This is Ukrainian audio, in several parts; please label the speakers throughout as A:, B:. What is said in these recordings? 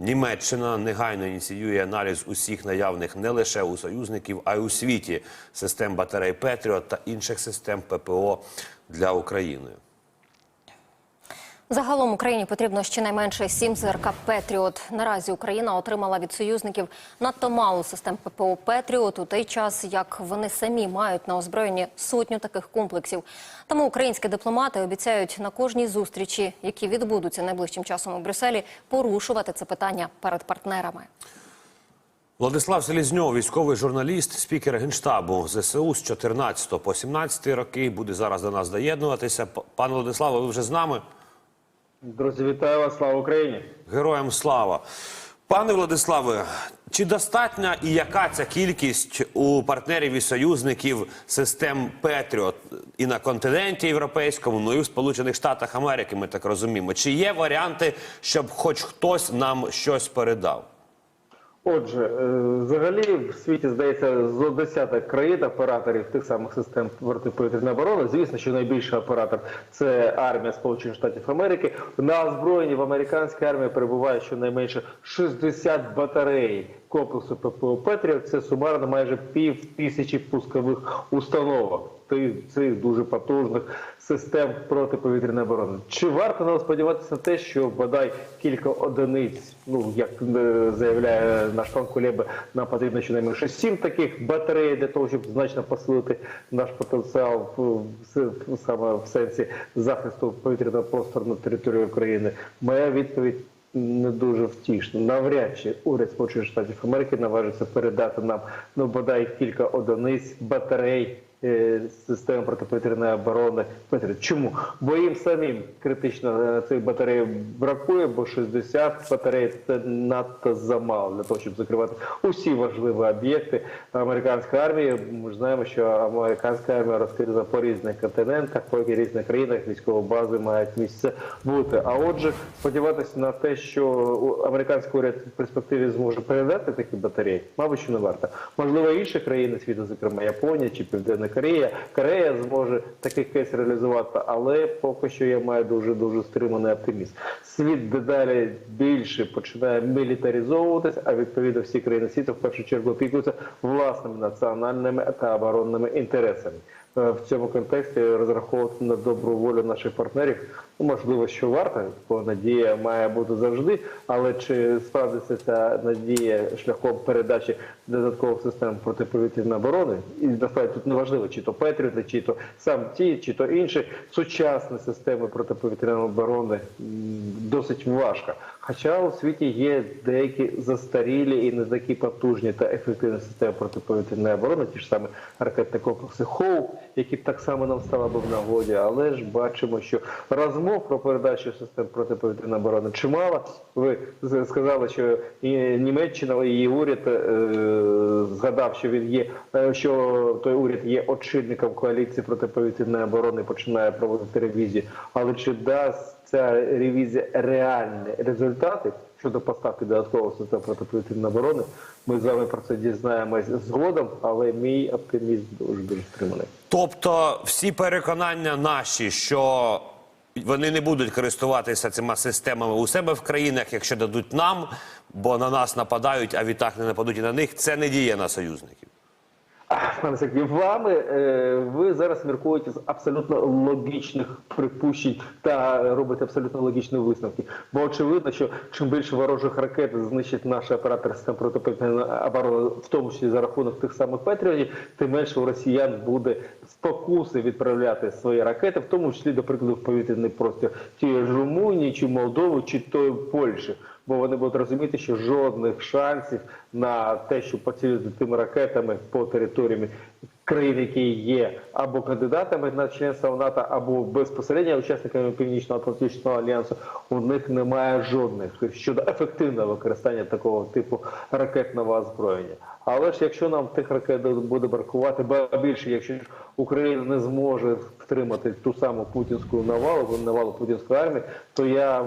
A: Німеччина негайно ініціює аналіз усіх наявних не лише у союзників, а й у світі систем батарей Петріот та інших систем ППО для України.
B: Загалом Україні потрібно щонайменше сім ЗРК Петріот. Наразі Україна отримала від союзників надто мало систем ППО Петріот у той час, як вони самі мають на озброєнні сотню таких комплексів. Тому українські дипломати обіцяють на кожній зустрічі, які відбудуться найближчим часом у Брюсселі, порушувати це питання перед партнерами.
A: Владислав Селізньов, військовий журналіст, спікер генштабу ЗСУ з 14 по 17 роки, буде зараз до нас доєднуватися. Пане Владиславе, ви вже з нами?
C: Друзі, вітаю вас! Слава Україні!
A: Героям слава. Пане Владиславе, чи достатня і яка ця кількість у партнерів і союзників систем Петріот і на континенті європейському, ну і в Сполучених Штатах Америки, ми так розуміємо? Чи є варіанти, щоб хоч хтось нам щось передав?
C: Отже, е, взагалі в світі здається зо десяток країн операторів тих самих систем протиповітряної оборони. Звісно, що найбільший оператор це армія Сполучених Штатів Америки. На озброєнні в американській армії перебуває щонайменше 60 батарей комплексу ППО Петріот. Це сумарно майже пів тисячі пускових установок. Цих дуже потужних систем протиповітряної оборони. Чи варто нам сподіватися на те, що бодай кілька одиниць, ну як е, заявляє наш пан Кулеба, нам потрібно щонайменше сім таких батарей для того, щоб значно посилити наш потенціал саме в сенсі захисту повітряного простору на території України? Моя відповідь. Не дуже втішно. Навряд чи уряд Сполучених Штатів Америки наважиться передати нам ну бодай кілька одиниць батарей систем протиповітряної оборони. Чому? Бо їм самим критично е, цих батарей бракує, бо 60 батарей це надто замало для того, щоб закривати усі важливі об'єкти американської армії. Ми ж знаємо, що американська армія розкрита по різних континентах, по різних країнах військові бази мають місце бути. А отже, сподіватися на те, що американський уряд в перспективі зможе передати такі батареї, мабуть, що не варто. Можливо, інші країни світу, зокрема Японія чи Південна Корея, Корея зможе такий кейс реалізувати, але поки що я маю дуже дуже стриманий оптимізм. Світ дедалі більше починає мілітаризовуватись, а відповідно всі країни світу в першу чергу опікуються власними національними та оборонними інтересами. Е, В цьому контексті розраховувати на добру волю наших партнерів ну, можливо, що варто, бо надія має бути завжди. Але чи справдиться ця надія шляхом передачі додаткових систем протиповітряної оборони? І насправді тут не важливо, чи то Петріоти, чи то сам ті, чи то інші сучасні системи протиповітряної оборони досить важко. Хоча у світі є деякі застарілі і не такі потужні та ефективні системи протиповітряної оборони, ті ж самі ракетні комплекси Хоу, які так само нам стало б в нагоді, але ж бачимо, що розмов про передачу систем протиповітряної оборони чимало. Ви сказали, що Німеччина і її уряд е, згадав, що він є, е, що той уряд є очільником коаліції протиповітряної оборони, починає проводити ревізію. Але чи дасть ця ревізія реальні результати щодо поставки додаткового систем протиповітряної оборони? Ми з вами про це дізнаємось згодом, але мій оптимізм дуже дуже стриманий.
A: Тобто, всі переконання наші, що вони не будуть користуватися цими системами у себе в країнах, якщо дадуть нам, бо на нас нападають, а відтак не нападуть і на них, це не діє на союзників.
C: Пане Сергій, вами е, ви зараз міркуєте з абсолютно логічних припущень та робите абсолютно логічні висновки. Бо очевидно, що чим більше ворожих ракет знищить наші оператори систем протиповітряної оборони, в тому числі за рахунок тих самих Петріотів, тим менше у росіян буде спокуси відправляти свої ракети, в тому числі, до прикладу, в повітряний простір тієї ж Румунії, чи Молдови, чи тої Польщі. Бо вони будуть розуміти, що жодних шансів на те, щоб поцілити тими ракетами по територіям країн, які є або кандидатами на членство в НАТО, або безпосередньо учасниками Північно-Атлантичного альянсу, у них немає жодних щодо ефективного використання такого типу ракетного озброєння. Але ж якщо нам тих ракет буде бракувати, більше, якщо Україна не зможе втримати ту саму путінську навалу, навалу путінської армії, то я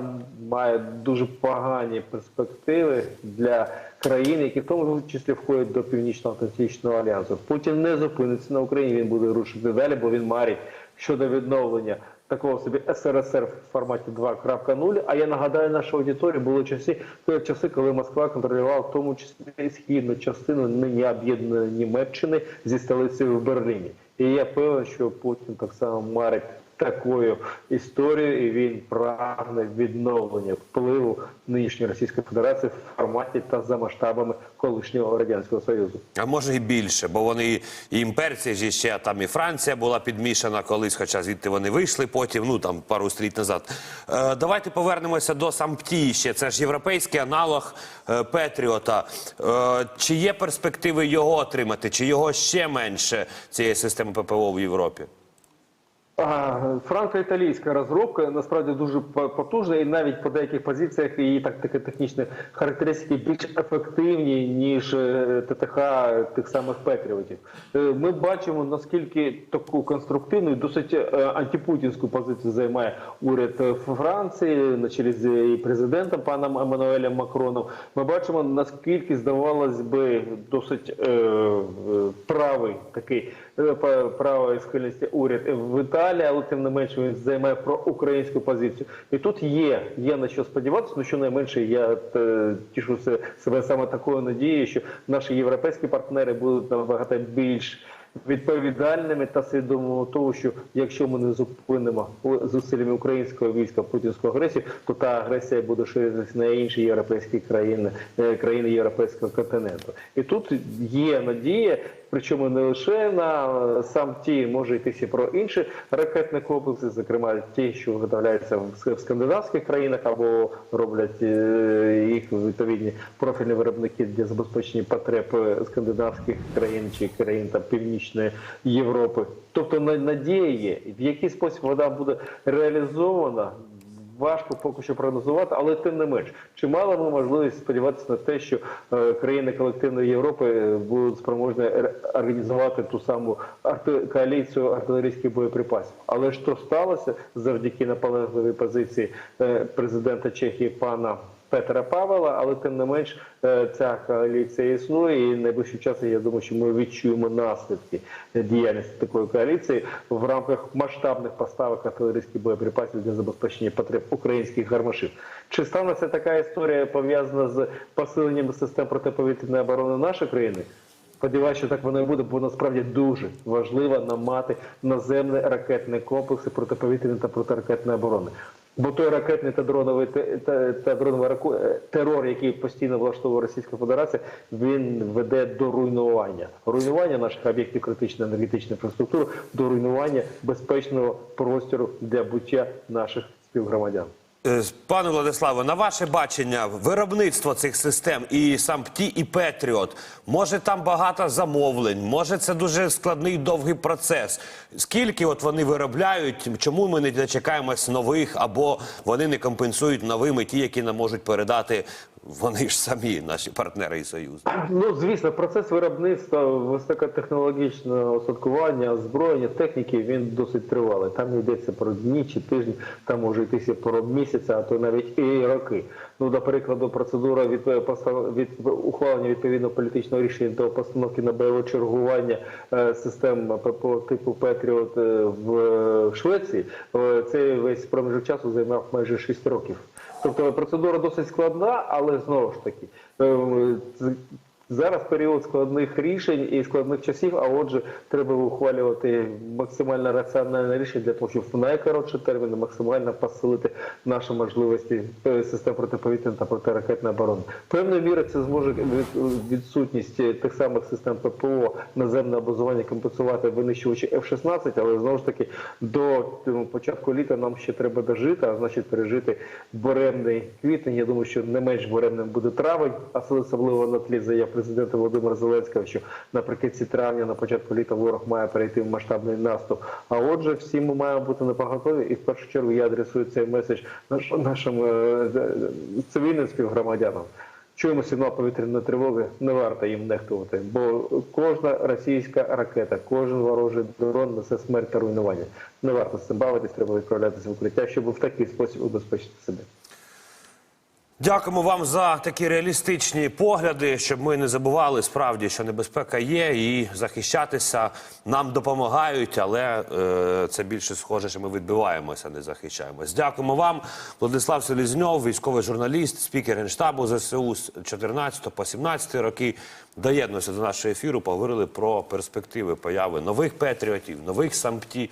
C: маю дуже погані перспективи для країн, які в тому числі входять до Північно-Атлантичного альянсу. Путін не зупиниться на Україні, він буде рушити далі, бо він марить щодо відновлення такого собі СРСР в форматі 2.0. А я нагадаю, нашу аудиторії були часи, були часи, коли Москва контролювала в тому числі східну частину нині об'єднаної Німеччини зі столицею в Берліні. І я певен, що Путін так само марить такою історією, і він прагне відновлення впливу нинішньої Російської Федерації в форматі та за масштабами колишнього радянського союзу.
A: А може і більше, бо вони і імперці ж ще там і Франція була підмішана колись, хоча звідти вони вийшли потім, ну там пару стріт назад. Е, давайте повернемося до Сампті ще. Це ж європейський аналог е, Петріота. Е, чи є перспективи його отримати, чи його ще менше цієї системи ППО в Європі?
C: Франко-італійська розробка насправді дуже потужна, і навіть по деяких позиціях її тактики технічні характеристики більш ефективні ніж е, ТТХ тих самих Петріотів. Е, Ми бачимо наскільки таку конструктивну і досить е, антипутінську позицію займає уряд Франції на чолі з президентом паном Еммануелем Макроном. Ми бачимо наскільки здавалось би досить е, правий такий правої схильності уряд в Італії, але тим не менше він займає проукраїнську позицію. І тут є, є на що сподіватися. Ну щонайменше я е, тішуся себе саме такою надією, що наші європейські партнери будуть набагато більш відповідальними та свідомими того, що якщо ми не зупинимо зусиллями українського війська путінську агресію, то та агресія буде ширитися на інші європейські країни, е, країни європейського континенту. І тут є надія. Причому не лише на сам ті може йтися про інші ракетні комплекси, зокрема ті, що виготовляються в скандинавських країнах або роблять е, їх відповідні профільні виробники для забезпечення потреб е, скандинавських країн чи країн там Північної Європи. Тобто на- надія є, в який спосіб вона буде реалізована. Важко поки що прогнозувати, але тим не менш, чи мали ми можливість сподіватися на те, що е, країни колективної Європи е, будуть спроможні організувати ту саму коаліцію артилерійських боєприпасів? Але що сталося завдяки наполегливій позиції е, президента Чехії пана Петра Павела, але тим не менш е, ця коаліція існує, і найближчим часом я думаю, що ми відчуємо наслідки діяльності такої коаліції в рамках масштабних поставок артилерійських боєприпасів для забезпечення потреб українських гармашів. Чи станеться така історія пов'язана з посиленням систем протиповітряної оборони нашої країни? Сподіваюся, що так воно і буде, бо насправді дуже важливо нам мати наземні ракетні комплекси протиповітряної та протиракетної оборони. Бо той ракетний та дроновий та, та дроновий раку- е, терор, який постійно влаштовує Російська Федерація, він веде до руйнування. Руйнування наших об'єктів критичної енергетичної інфраструктури, до руйнування безпечного простору для буття наших співгромадян.
A: Е, Пане Владиславе, на ваше бачення, виробництво цих систем і САМПТІ, і Петріот, може там багато замовлень, може це дуже складний довгий процес. Скільки от вони виробляють, чому ми не дочекаємось нових, або вони не компенсують новими ті, які нам можуть передати вони ж самі, наші партнери і союзи.
C: Ну, звісно, процес виробництва високотехнологічного устаткування, озброєння, техніки він досить тривалий. Там йдеться про дні чи тижні, там може йтися про місяця, а то навіть і роки. Ну, до прикладу, процедура від, постав- від ухвалення відповідного політичного рішення до постановки на бойове чергування е, систем ППО типу Петріот е, в Швеції. е, Цей весь проміжок часу займав майже 6 років. Тобто процедура досить складна, але знову ж таки е, з- зараз період складних рішень і складних часів. А отже, треба ухвалювати максимально раціональне рішення для того, щоб в найкоротші терміни максимально посилити наші можливості е, систем протиповітряної та протиракетної оборони. Певною мірою це зможе відсутність е, тих самих систем ППО наземне базування компенсувати винищувачі F-16, але знову ж таки до ну, початку літа нам ще треба дожити, а значить пережити буремний квітень. Я думаю, що не менш буремним буде травень, а особливо на тлі заяв президента Володимира Зеленського, що наприкінці травня, на початку літа ворог має перейти в масштабний наступ. А отже, всі ми маємо бути напоготові, і в першу чергу я адресую цей меседж наш, нашим е, е, цивільним співгромадянам. Чуємо сигнал повітряної тривоги, не варто їм нехтувати, бо кожна російська ракета, кожен ворожий дрон несе смерть та руйнування. Не варто з цим бавитись, треба відправлятися в укриття, щоб в такий спосіб убезпечити себе.
A: Дякуємо вам за такі реалістичні погляди, щоб ми не забували справді, що небезпека є, і захищатися нам допомагають, але е, це більше схоже, що ми відбиваємося, не захищаємось. Дякуємо вам, Владислав Селізньов, військовий журналіст, спікер генштабу ЗСУ з 14 по 17 роки. Доєднуйся до нашого ефіру. Поговорили про перспективи появи нових патріотів, нових сампті.